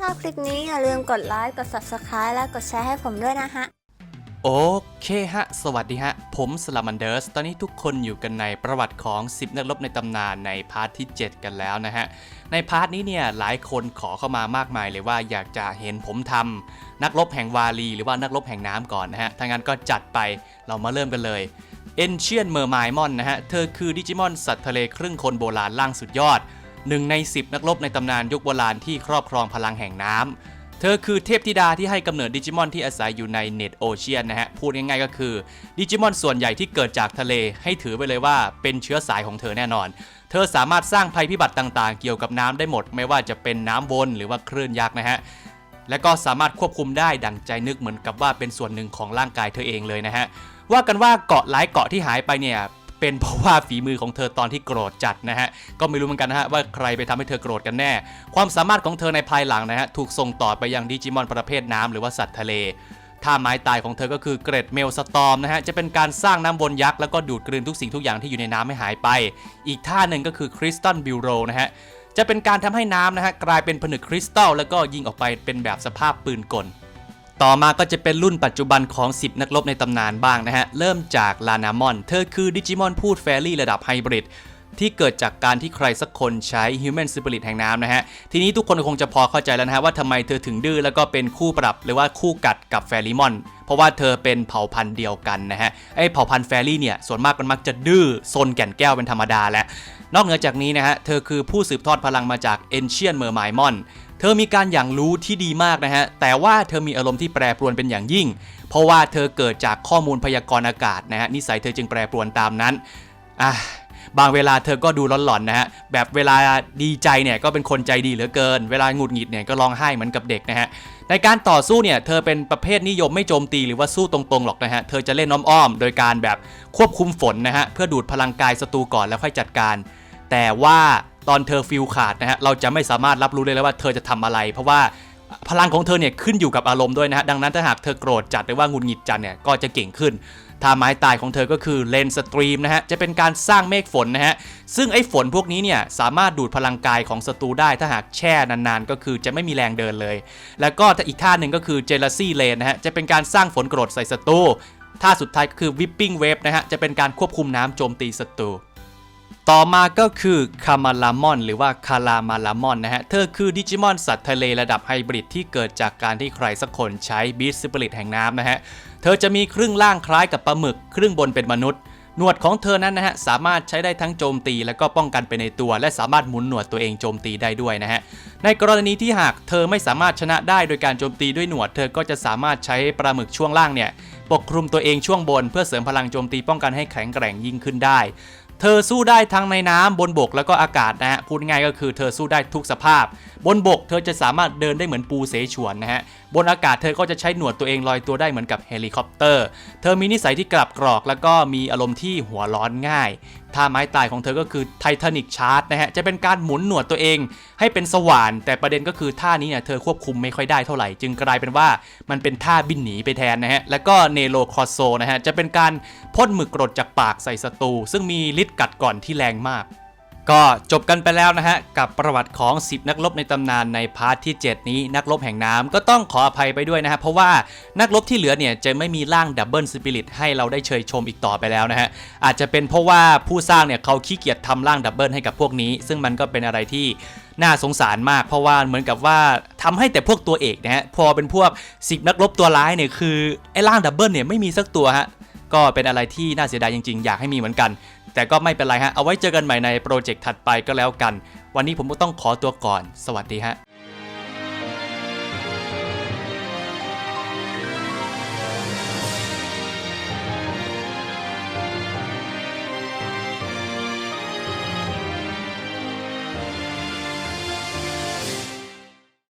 ชอบคลิปนี้อย่าลืมกดไลค์ กด subscribe และกดแชร์ให้ผมด้วยนะฮะ โอเคฮะ สวัสดีฮะ ผมสลามันเดอร์ส ตอนนี้ทุกคนอยู่กันในประวัติของ 10 นักรบในตำนานในพาร์ทที่ 7 กันแล้วนะฮะ ในพาร์ทนี้เนี่ยหลายคนขอเข้ามามากมายเลยว่าอยากจะเห็นผมทำนักรบแห่งวาลี หรือว่านักรบแห่งน้ำก่อนนะฮะถ้างั้นก็จัดไปเรามาเริ่มกันเลยเอนเชียนเมอร์ไมมอนนะฮะ เธอคือดิจิมอนสัตว์ทะเลครึ่งคนโบราณล่างสุดยอด หนึ่งใน 10 นักรบในตำนานยุคโบราณที่ครอบครองพลังแห่งน้ำ เธอคือเทพธิดาที่ให้กำเนิดดิจิมอนที่อาศัยอยู่ในเน็ตโอเชียนนะฮะ พูดง่ายๆก็คือ ดิจิมอนส่วนใหญ่ที่เกิดจากทะเลให้ถือไปเลยว่าเป็นเชื้อสายของเธอแน่นอน เธอสามารถสร้างภัยพิบัติต่างๆ เกี่ยวกับน้ำได้หมด ไม่ว่าจะเป็นน้ำวนหรือว่าคลื่นยักษ์นะฮะและก็สามารถควบคุมได้ดังใจนึกเหมือนกับว่าเป็นส่วนหนึ่งของร่างกายเธอเองเลยนะฮะว่ากันว่าเกาะหลายเกาะที่หายไปเนี่ย เป็นเพราะว่าฝีมือของเธอตอนที่โกรธจัดนะฮะ ก็ไม่รู้เหมือนกันนะฮะว่าใครไปทำให้เธอโกรธกันแน่ ความสามารถของเธอในภายหลังนะฮะถูกส่งต่อไปยังดิจิมอนประเภทน้ำหรือว่าสัตว์ทะเลท่าไม้ตายของเธอก็คือเกรดเมลสตอมนะฮะ จะเป็นการสร้างน้ำบนยักษ์ แล้วก็ดูดกลืนทุกสิ่งทุกอย่างที่อยู่ในน้ำให้หายไป อีกท่าหนึ่งก็คือคริสตัลบิวโรนะฮะ จะเป็นการทำให้น้ำนะฮะกลายเป็นผนึกคริสตัลแล้วก็ยิงออกไปเป็นแบบสภาพปืนกล ต่อมาก็จะเป็นรุ่นปัจจุบันของ 10 นักรบในตำนานบ้างนะฮะ เริ่มจากลานามอน เธอคือดิจิมอนพูดแฟรี่ระดับไฮบริดที่เกิดจากการที่ใครสักคนใช้ Human Spirit แห่งน้ำนะฮะ ทีนี้ทุกคนคงจะพอเข้าใจแล้วนะฮะว่าทำไมเธอถึงดื้อแล้วก็เป็นคู่ปรับหรือว่าคู่กัดกับแฟรี่มอน เพราะว่าเธอเป็นเผ่าพันธุ์เดียวกันนะฮะ ไอ้เผ่าพันธุ์แฟรี่เนี่ยส่วนมากมันมักจะดื้อซนแก่นแก้วเป็นธรรมดาแหละนอกเหนือจากนี้นะฮะ เธอคือผู้สืบทอดพลังมาจาก Ancient Mermaimon เธอมีการอย่างรู้ที่ดีมากนะฮะ แต่ว่าเธอมีอารมณ์ที่แปรปรวนเป็นอย่างยิ่ง เพราะว่าเธอเกิดจากข้อมูลพยากรณ์อากาศนะฮะนิสัยเธอจึงแปรปรวนตามนั้นอะบางเวลาเธอก็ดูร้อนๆนะฮะ แบบเวลาดีใจเนี่ยก็เป็นคนใจดีเหลือเกิน เวลาหงุดหงิดเนี่ยก็ร้องไห้เหมือนกับเด็กนะฮะ ในการต่อสู้เนี่ยเธอเป็นประเภทนิยมไม่โจมตีหรือว่าสู้ตรงๆหรอกนะฮะ เธอจะเล่นน้อมอ้อมโดยการแบบควบคุมฝนนะฮะเพื่อดูดพลังกายศัตรูก่อนแล้วค่อยจัดการ แต่ว่า ตอนเธอฟิลขาดนะฮะเราจะไม่สามารถรับรู้เลยเลยว่าเธอจะทำอะไร เพราะว่าพลังของเธอเนี่ยขึ้นอยู่กับอารมณ์ด้วยนะฮะดังนั้นถ้าหากเธอโกรธจัดหรือว่าหงุดหงิดจัดเนี่ยก็จะเก่งขึ้นท่าไม้ตายของเธอก็คือเลนสตรีมนะฮะ จะเป็นการสร้างเมฆฝนนะฮะ ซึ่งไอ้ฝนพวกนี้เนี่ยสามารถดูดพลังกายของศัตรูได้ถ้าหากแช่นานๆ ก็คือจะไม่มีแรงเดินเลย แล้วก็อีกท่าหนึ่งก็คือเจลซี่เลนนะฮะ จะเป็นการสร้างฝนโกรธใส่ศัตรู ท่าสุดท้ายก็คือวิปปิ้งเวฟนะฮะ จะเป็นการควบคุมน้ำโจมตีศัตรู ต่อมาก็คือคามาลามอนหรือว่าคารามาลามอนนะฮะ เธอคือดิจิมอนสัตว์ทะเลระดับไฮบริดที่เกิดจากการที่ใครสักคนใช้บีสซิปริตแห่งน้ำนะฮะ เธอจะมีครึ่งล่างคล้ายกับปลาหมึก ครึ่งบนเป็นมนุษย์ หนวดของเธอนั้นนะฮะ สามารถใช้ได้ทั้งโจมตี และก็ป้องกันไปในตัว และสามารถหมุนหนวดตัวเองโจมตีได้ด้วยนะฮะ ในกรณีที่หากเธอไม่สามารถชนะได้โดยการโจมตีด้วยหนวด เธอก็จะสามารถใช้ปลาหมึกช่วงล่างเนี่ยปกคลุมตัวเองช่วงบน เพื่อเสริมพลังโจมตีป้องกันให้แข็งแกร่งยิ่งขึ้นได้ เธอสู้ได้ทั้งในน้ำบนบกแล้วก็อากาศนะฮะพูดง่ายก็คือเธอสู้ได้ทุกสภาพ บนบกเธอจะสามารถเดินได้เหมือนปูเสฉวนนะฮะบนอากาศเธอก็จะใช้หนวดตัวเองลอยตัวได้เหมือนกับเฮลิคอปเตอร์ เธอมีนิสัยที่กลับกรอก แล้วก็มีอารมณ์ที่หัวร้อนง่าย ท่าไม้ตายของเธอก็คือไททานิกชาร์ตนะฮะ จะเป็นการหมุนหนวดตัวเองให้เป็นสว่าน แต่ประเด็นก็คือท่านี้เนี่ยเธอควบคุมไม่ค่อยได้เท่าไหร่ จึงกลายเป็นว่ามันเป็นท่าบินหนีไปแทนนะฮะ แล้วก็เนโรคอโซนะฮะ จะเป็นการพ่นหมึกกรดจากปากใส่ศัตรูซึ่งมีฤทธิ์กัดก่อนที่แรงมาก ก็จบกันไปแล้วนะฮะ กับประวัติของ 10 นักรบในตำนานในพาร์ทที่ 7 นี้นักรบแห่งน้ำก็ต้องขออภัยไปด้วยนะฮะ เพราะว่านักรบที่เหลือเนี่ยจะไม่มีร่างดับเบิลสปิริตให้เราได้เชยชมอีกต่อไปแล้วนะฮะ อาจจะเป็นเพราะว่าผู้สร้างเนี่ยเขาขี้เกียจทำร่างดับเบิลให้กับพวกนี้ ซึ่งมันก็เป็นอะไรที่น่าสงสารมาก เพราะว่าเหมือนกับว่าทำให้แต่พวกตัวเอกนะฮะพอเป็นพวก10นักรบตัวร้ายเนี่ยคือไอ้ร่างดับเบิลเนี่ยไม่มีสักตัวฮะก็เป็นอะไรที่น่าเสียดายจริงๆ อยากให้มีเหมือนกัน แต่ก็ไม่เป็นไรฮะ เอาไว้เจอกันใหม่ในโปรเจกต์ถัดไปก็แล้วกัน วันนี้ผมก็ต้องขอตัวก่อน สวัสดีฮะ